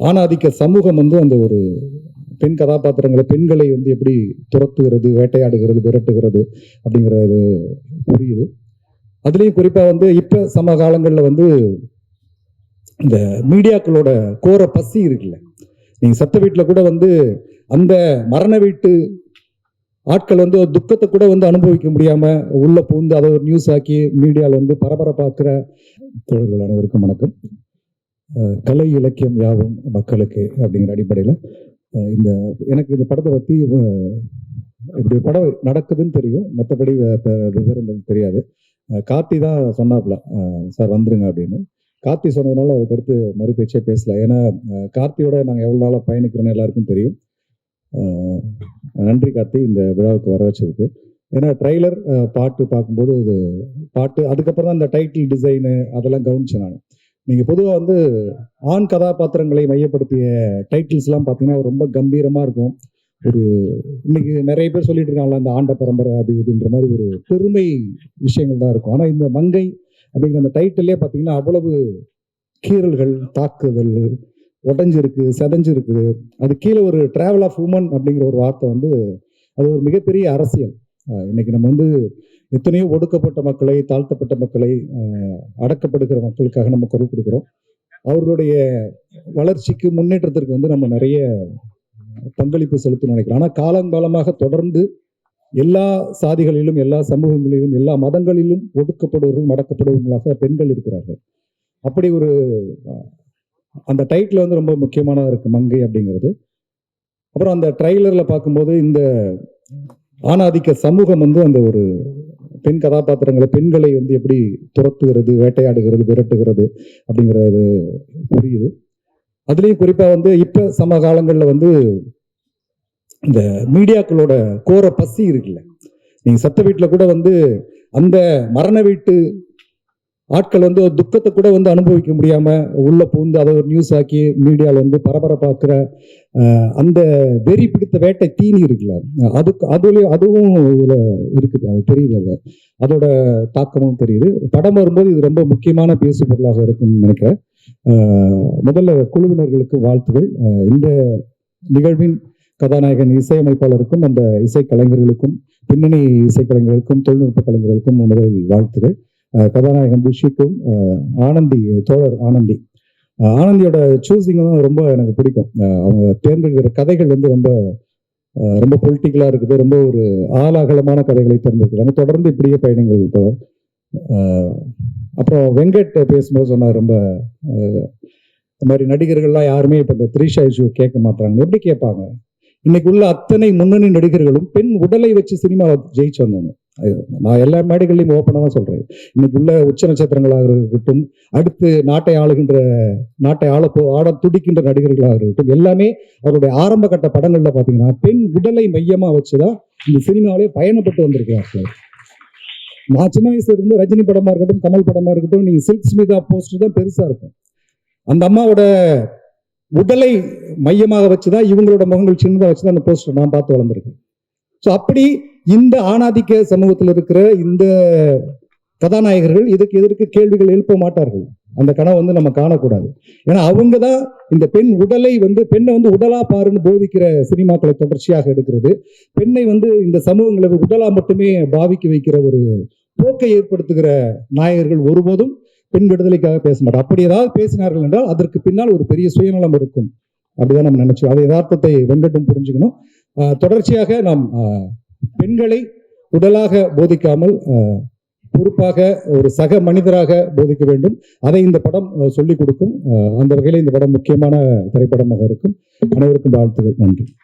ஆணாதிக்க சமூகம் வந்து அந்த ஒரு பெண் கதாபாத்திரங்களை பெண்களை வந்து எப்படி துரத்துகிறது வேட்டையாடுகிறது விரட்டுகிறது அப்படிங்கிறது புரியுது. அதுலேயும் குறிப்பாக வந்து இப்போ சம காலங்களில் வந்து இந்த மீடியாக்களோட கோர பசி இருக்குல்ல. நீங்கள் சத்த வீட்டில் கூட வந்து அந்த மரண வீட்டு ஆட்கள் வந்து ஒரு துக்கத்தை கூட வந்து அனுபவிக்க முடியாமல் உள்ளே பூந்து அதை ஒரு நியூஸ் ஆக்கி மீடியாவில் வந்து பரபரப்பாக்குற தோழர்கள் அனைவருக்கும் வணக்கம். கலை இலக்கியம் யாவும் மக்களுக்கு அப்படிங்கிற அடிப்படையில் இந்த எனக்கு இந்த படத்தை பற்றி இப்படி படம் நடக்குதுன்னு தெரியும். மற்றபடி விவரங்கள் தெரியாது. கார்த்தி தான் சொன்னாப்ல சார் வந்துருங்க அப்படின்னு. கார்த்தி சொன்னதுனால அதுக்கடுத்து மறுபேச்சே பேசல. ஏன்னா கார்த்தியோட நாங்கள் எவ்வளோ நாளாக பயணிக்கிறோன்னு எல்லாருக்கும் தெரியும். நன்றி கார்த்தி இந்த விழாவுக்கு வர வச்சதுக்கு. ஏன்னா ட்ரெய்லர் பாட்டு பார்க்கும்போது அது பாட்டு அதுக்கப்புறம் தான் இந்த டைட்டில் டிசைனு அதெல்லாம் கவனிச்சேன் நான். நீங்கள் பொதுவாக வந்து ஆண் கதாபாத்திரங்களை மையப்படுத்திய டைட்டில்ஸ்லாம் பார்த்தீங்கன்னா ரொம்ப கம்பீரமாக இருக்கும். ஒரு இன்னைக்கு நிறைய பேர் சொல்லிட்டு இருக்காங்களா அந்த ஆண்ட பரம்பரை அது இதுன்ற மாதிரி ஒரு பெருமை விஷயங்கள் தான் இருக்கும். ஆனால் இந்த மங்கை அப்படிங்கிற அந்த டைட்டிலே பார்த்தீங்கன்னா அவ்வளவு கீறல்கள் தாக்குதல் உடஞ்சிருக்கு செதஞ்சிருக்கு. அது கீழே ஒரு டிராவல் ஆஃப் உமன் அப்படிங்கிற ஒரு வார்த்தை வந்து அது ஒரு மிகப்பெரிய அரசியல். இன்னைக்கு நம்ம வந்து எத்தனையோ ஒடுக்கப்பட்ட மக்களை தாழ்த்தப்பட்ட மக்களை அடக்கப்படுகிற மக்களுக்காக நம்ம குரல் கொடுக்குறோம். அவர்களுடைய வளர்ச்சிக்கு முன்னேற்றத்திற்கு வந்து நம்ம நிறைய பங்களிப்பு செலுத்தணும்னு நினைக்கிறோம் ஆனால் காலங்காலமாக தொடர்ந்து எல்லா சாதிகளிலும் எல்லா சமூகங்களிலும் எல்லா மதங்களிலும் ஒடுக்கப்படுவர்கள் அடக்கப்படுவர்களாக பெண்கள் இருக்கிறார்கள். அப்படி ஒரு அந்த டைட்டில் வந்து ரொம்ப முக்கியமானதாக இருக்குது மங்கை அப்படிங்கிறது. அப்புறம் அந்த ட்ரைலரில் பார்க்கும்போது இந்த ஆணாதிக்க சமூகம் வந்து அந்த ஒரு பெண் கதாபாத்திரங்களை பெண்களை வந்து எப்படி துரத்துகிறது வேட்டையாடுகிறது விரட்டுகிறது அப்படிங்கிறது புரியுது. அதுலேயும் குறிப்பாக வந்து இப்போ சம காலங்களில் வந்து இந்த மீடியாக்களோட கோர பசி இருக்குல்ல. நீங்கள் சத்த வீட்டில் கூட வந்து அந்த மரண வீட்டு ஆட்கள் வந்து ஒரு துக்கத்தை கூட வந்து அனுபவிக்க முடியாம உள்ள பூந்து அதை ஒரு நியூஸ் ஆக்கி மீடியாவில் வந்து பரபரப்பாக்குற அந்த வெறி பிடித்த வேட்டை தீனி இருக்குல்ல அதுக்கு அதுலயும் அதுவும் இதுல இருக்குது. அது தெரியுது அது. அதோட தாக்கமும் தெரியுது. படம் வரும்போது இது ரொம்ப முக்கியமான பேசு பொருளாக இருக்கும்னு நினைக்கிறேன். முதல்ல குழுவினர்களுக்கு வாழ்த்துகள். இந்த நிகழ்வின் கதாநாயகன் இசையமைப்பாளருக்கும் அந்த இசை கலைஞர்களுக்கும் பின்னணி இசைக்கலைஞர்களுக்கும் தொழில்நுட்ப கலைஞர்களுக்கும் முதலில் வாழ்த்துகள். கதாநாயகன் துஷிக்கும் ஆனந்தி தோழர் ஆனந்தி. ஆனந்தியோட சூஸிங் தான் ரொம்ப எனக்கு பிடிக்கும். அவங்க தேர்ந்தெடுக்கிற கதைகள் வந்து ரொம்ப ரொம்ப பொலிட்டிக்கலாக இருக்குது. ரொம்ப ஒரு ஆலாகலமான கதைகளை தேர்ந்தெடுக்கிறாங்க. தொடர்ந்து இப்படியே பயணங்கள் தொடர் அப்புறம் வெங்கட் பேசும்போது சொன்னார் ரொம்ப இந்த மாதிரி நடிகர்கள்லாம் யாருமே இப்போ இந்த த்ரீஷா இஷ்யூ கேட்க மாட்டாங்க எப்படி கேட்பாங்க? இன்னைக்கு உள்ள அத்தனை முன்னணி நடிகர்களும் பெண் உடலை வச்சு சினிமாவை ஜெயிச்சு வந்தாங்க நான் எல்லா மேடைகள்லையும் ஓப்பனாக தான் சொல்கிறேன் இன்னைக்கு உள்ள உச்ச நட்சத்திரங்களாக இருக்கட்டும் அடுத்து நாட்டை ஆளுகின்ற நாட்டை ஆள ஆட துடிக்கின்ற நடிகர்களாக இருக்கட்டும் எல்லாமே அவருடைய ஆரம்ப கட்ட படங்களில் பார்த்தீங்கன்னா பெண் உடலை மையமாக வச்சு தான் இந்த சினிமாவிலே பயணப்பட்டு வந்திருக்கிறார் நான் சின்ன வயசுல இருந்து ரஜினி படமாக இருக்கட்டும் கமல் படமாக இருக்கட்டும் நீங்கள் சில்க் ஸ்மிதா போஸ்டர் தான் பெருசாக இருக்கும். அந்த அம்மாவோட உடலை மையமாக வச்சு தான் இவங்களோட முகங்கள் சின்னதாக வச்சு தான் அந்த போஸ்டர் நான் பார்த்து வளர்ந்துருக்கேன். ஸோ அப்படி இந்த ஆணாதிக்க சமூகத்தில் இருக்கிற இந்த கதாநாயகர்கள் இதுக்கு எதற்கு கேள்விகள் எழுப்ப மாட்டார்கள். அந்த கனவு வந்து நம்ம காணக்கூடாது. ஏன்னா அவங்க தான் இந்த பெண் உடலை வந்து பெண்ணை வந்து உடலா பாருன்னு போதிக்கிற சினிமாக்களை தொடர்ச்சியாக எடுக்கிறது. பெண்ணை வந்து இந்த சமூகங்களை உடலா மட்டுமே பாவிக்க வைக்கிற ஒரு போக்கை ஏற்படுத்துகிற நாயகர்கள் ஒருபோதும் பெண் விடுதலைக்காக பேச மாட்டார் அப்படி ஏதாவது பேசினார்கள் என்றால் அதற்கு பின்னால் ஒரு பெரிய சுயநலம் இருக்கும். அப்படிதான் நம்ம நினைச்சோம் அதை யதார்த்தத்தை வெங்கட்டும் புரிஞ்சுக்கணும். தொடர்ச்சியாக நாம் ஆஹ் பெண்களை உடலாக போதிக்காமல் ஆஹ் பொறுப்பாக ஒரு சக மனிதராக போதிக்க வேண்டும். அதை இந்த படம் சொல்லிக் கொடுக்கும். அந்த வகையில் இந்த படம் முக்கியமான திரைப்படமாக இருக்கும். அனைவருக்கும் வாழ்த்துகள். நன்றி.